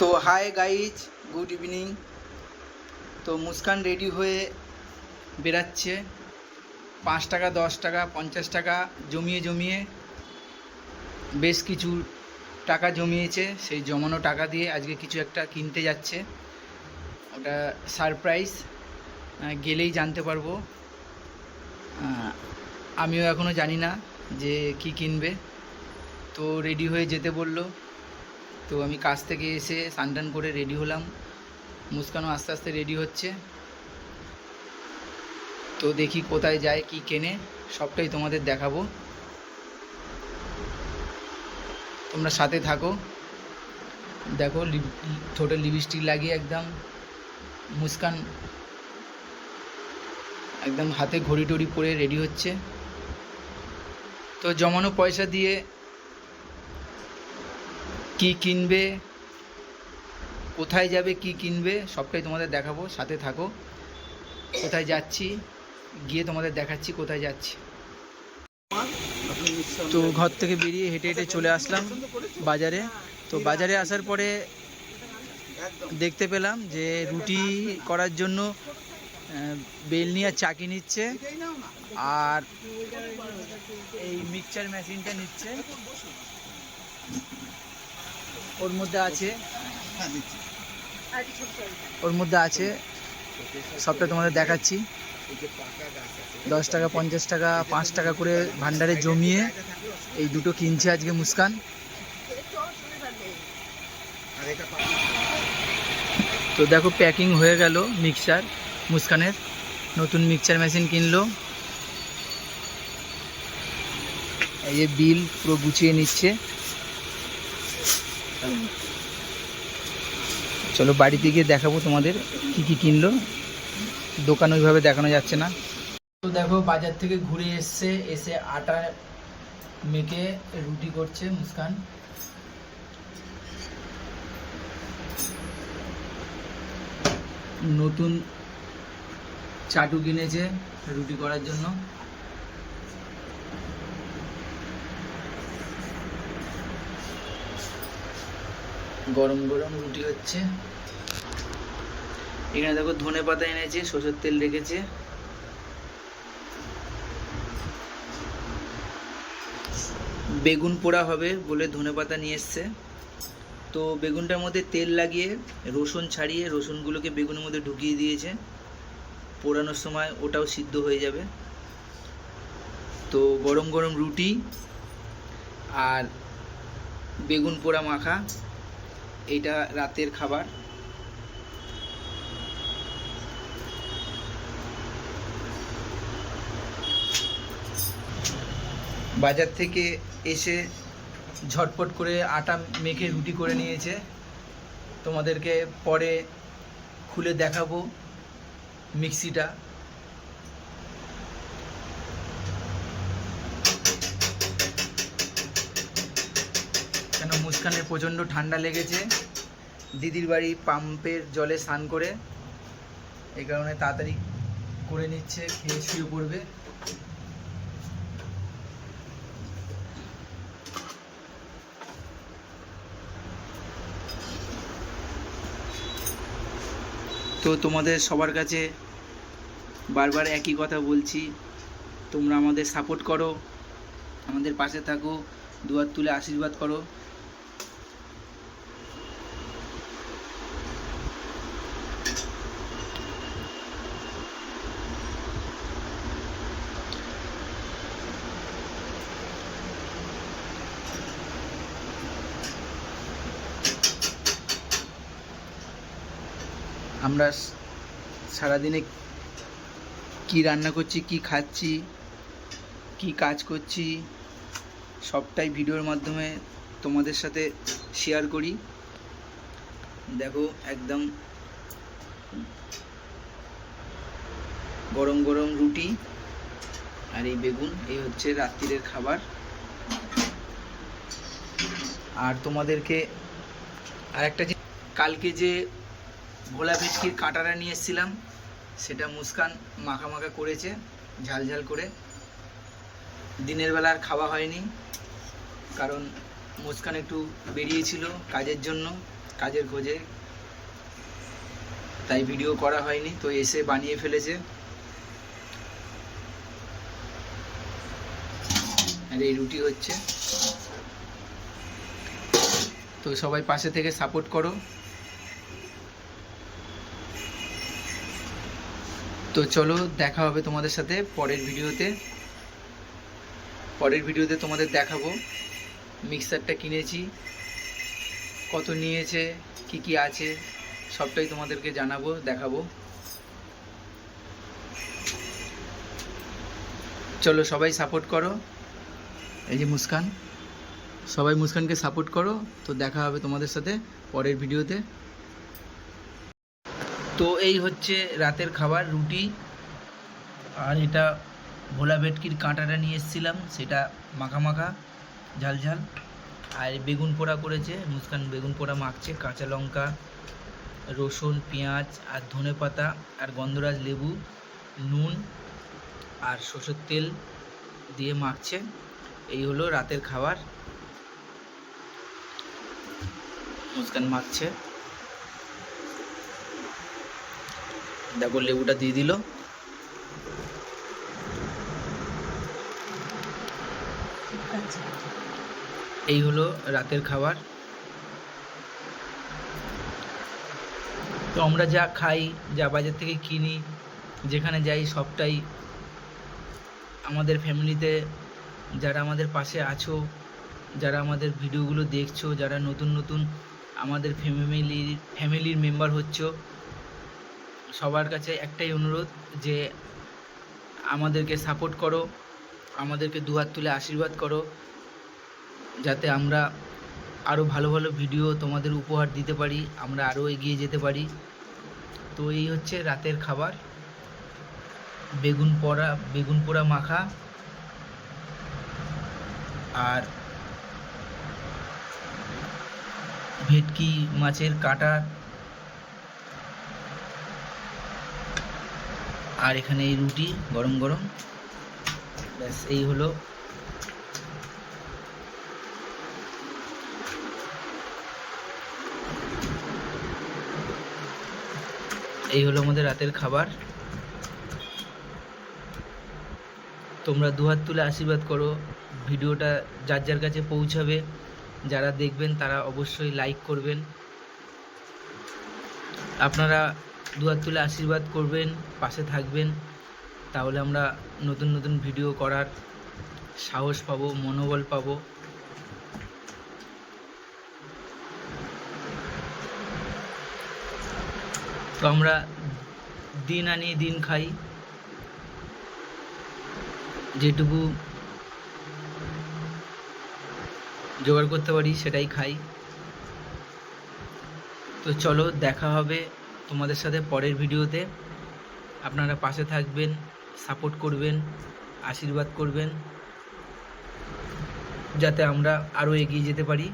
তো hi guys good evening তো Muskan ready হয়ে বেরাচ্ছে পাঁচ টাকা, দশ টাকা, পঞ্চাশ টাকা জমিয়ে জমিয়ে বেশ কিছু টাকা জমিয়েছে। সেই জমানো টাকা দিয়ে আজকে কিছু একটা কিনতে যাচ্ছে। ওটা সারপ্রাইজ গেলেই জানতে পারব। আমিও এখনও জানি না যে কি কিনবে। তো রেডি হয়ে যেতে বলল। তো আমি কাজ থেকে এসে স্নান করে রেডি হলাম। মুস্কানও আস্তে আস্তে রেডি হচ্ছে। তো দেখি কোথায় যায়, কি কেনে, সবটাই তোমাদের দেখাবো। তোমরা সাথে থাকো। দেখো ঠোঁটে লিপস্টিক লাগিয়ে একদম মুস্কান একদম হাতে ঘড়ি টড়ি পরে রেডি হচ্ছে। তো জমানো পয়সা দিয়ে কি কিনবে কোথায় যাবে কি কিনবে সবটাই তোমাদের দেখাবো সাথে থাকো। কোথায় যাচ্ছি গিয়ে তোমাদের দেখাচ্ছি কোথায় যাচ্ছি। তো ঘর থেকে বেরিয়ে হেঁটে হেঁটে চলে আসলাম বাজারে। তো বাজারে আসার পরে দেখতে পেলাম যে রুটি করার জন্য আহ, বেলনি আর চাকি নিচ্ছে আর এই মিক্সচার মেশিনটা নিচ্ছে। ওর মধ্যে আছে। ওর মধ্যে আছে। সবটা তোমাদের দেখাচ্ছি। দশ টাকা পঞ্চাশ টাকা পাঁচ টাকা করে ভান্ডারে জমিয়ে এই দুটো কিনছে আজকে মুস্কান। তো দেখো প্যাকিং হয়ে গেল মিক্সচার মুস্কানের। নতুন মিক্সচার মেশিন কিনলো। এই যে বিল পুরো গুছিয়ে নিচ্ছে। চলো বাড়িতে গিয়ে দেখাবো তোমাদের কি কি কিনলো। দোকান ওইভাবে দেখানো যাচ্ছে না। তো দেখো, বাজার থেকে ঘুরে এসছে, এসে আটা মেখে রুটি করছে মুস্কান। নতুন চাটু কিনেছে রুটি করার জন্য। গরম গরম রুটি হচ্ছে। এখানে দেখো ধনে পাতা এনেছে, সরষের তেল রেখেছে। বেগুন পোড়া হবে বলে ধনে পাতা নিয়ে এসছে। তো বেগুনটার মধ্যে তেল লাগিয়ে, রসুন ছাড়িয়ে, রসুনগুলোকে বেগুনের মধ্যে ঢুকিয়ে দিয়েছে। পোড়ানোর সময় ওটাও সিদ্ধ হয়ে যাবে। তো গরম গরম রুটি আর বেগুন পোড়া মাখা। এইটা রাতের খাবার। বাজার থেকে এসে ঝটপট করে আটা মেখে রুটি করে নিয়েছে। তোমাদেরকে পরে খুলে দেখাবো মিক্সিটা। মুস্কানের প্রচণ্ড ঠান্ডা লেগেছে। দিদির বাড়ি পাম্পের জলে স্নান করে। এই কারণে তাড়াতাড়ি করে নিচ্ছে, খেয়ে শুয়ে পড়বে। তো তোমাদের সবার কাছে বারবার একই কথা বলছি, তোমরা আমাদের সাপোর্ট করো, আমাদের পাশে থাকো, দুয়ার তুলে আশীর্বাদ করো। আমরা সারাদিনে কি রান্না করছি, কি খাচ্ছি, কি কাজ করছি, সবটাই ভিডিওর মাধ্যমে তোমাদের সাথে শেয়ার করি। দেখো, একদম গরম গরম রুটি আর এই বেগুন, এই হচ্ছে রাত্রিরের খাবার। আর তোমাদেরকে আরেকটা যে কালকে যে ভোলা ভেটকির কাঁটাটা নিয়ে এসেছিলাম। সেটা মুস্কান মাখা মাখা করেছে, ঝাল ঝাল করে। দিনের বেলা আর খাওয়া হয়নি, কারণ মুস্কান একটু বেরিয়েছিল কাজের জন্য, কাজের খোঁজে। তাই ভিডিও করা হয়নি, তো এসে বানিয়ে ফেলেছে। আর এই রুটি হচ্ছে। তো সবাই পাশে থেকে সাপোর্ট করো। তো চলো দেখা হবে তোমাদের সাথে পরের ভিডিওতে। পরের ভিডিওতে তোমাদের দেখাবো মিক্সারটা কিনেছি, কত নিয়েছে, কি কি আছে, সবটাই তোমাদেরকে জানাব, দেখাবো। চলো সবাই সাপোর্ট করো। এই যে মুস্কান, সবাই মুস্কানকে সাপোর্ট করো। তো দেখা হবে তোমাদের সাথে পরের ভিডিওতে। তো এই হচ্ছে রাতের খাবার, রুটি। আর এটা ভোলা ভেটকির কাঁটাটা নিয়ে এসেছিলাম, সেটা মাখা মাখা, ঝাল আর বেগুন পোড়া করেছে, মুস্কান বেগুন পোড়া মাখছে, কাঁচা লঙ্কা, রসুন, পেঁয়াজ, আর ধনে পাতা, আর গন্ধরাজ লেবু, নুন, আর সরষের তেল দিয়ে মাখছে। এই হলো রাতের খাবার। মুস্কান মাখছে। দেখো লেবুটা দিয়ে দিল। এই হলো রাতের খাবার। তো আমরা যা খাই, যা বাজার থেকে কিনি, যেখানে যাই সবটাই আমাদের ফ্যামিলিতে, যারা আমাদের পাশে আছো, যারা আমাদের ভিডিওগুলো দেখছ, যারা নতুন নতুন আমাদের ফ্যামিলির ফ্যামিলির মেম্বার হচ্ছ সবার কাছে একটাই অনুরোধ যে আমাদেরকে সাপোর্ট করো, আমাদেরকে দুহাত তুলে আশীর্বাদ করো, যাতে আমরা আরও ভালো ভালো ভিডিও তোমাদের উপহার দিতে পারি, আমরা আরও এগিয়ে যেতে পারি। তো এই হচ্ছে রাতের খাবার। বেগুন পোড়া বেগুন পোড়া মাখা। আর ভেটকি মাছের কাটা আর এখানে এই রুটি, গরম গরম। ব্যাস, এই হলো। এই হলো আমাদের রাতের খাবার। তোমরা দুহাত তুলে আশীর্বাদ করো। ভিডিওটা যার যার কাছে পৌঁছাবে, যারা দেখবেন তারা অবশ্যই লাইক করবেন। আপনারা দুহাত তুলে আশীর্বাদ করবেন, পাশে থাকবেন। তাহলে আমরা নতুন নতুন ভিডিও করার সাহস পাবো, মনোবল পাবো। তো আমরা দিন আনি, দিন খাই। যেটুকু জোগাড় করতে পারি, সেটাই খাই। তো চলো, দেখা হবে। তোমাদের সাথে পরের ভিডিওতে। আপনারা পাশে থাকবেন সাপোর্ট করবেন, আশীর্বাদ করবেন, যাতে আমরা আরও এগিয়ে যেতে পারি।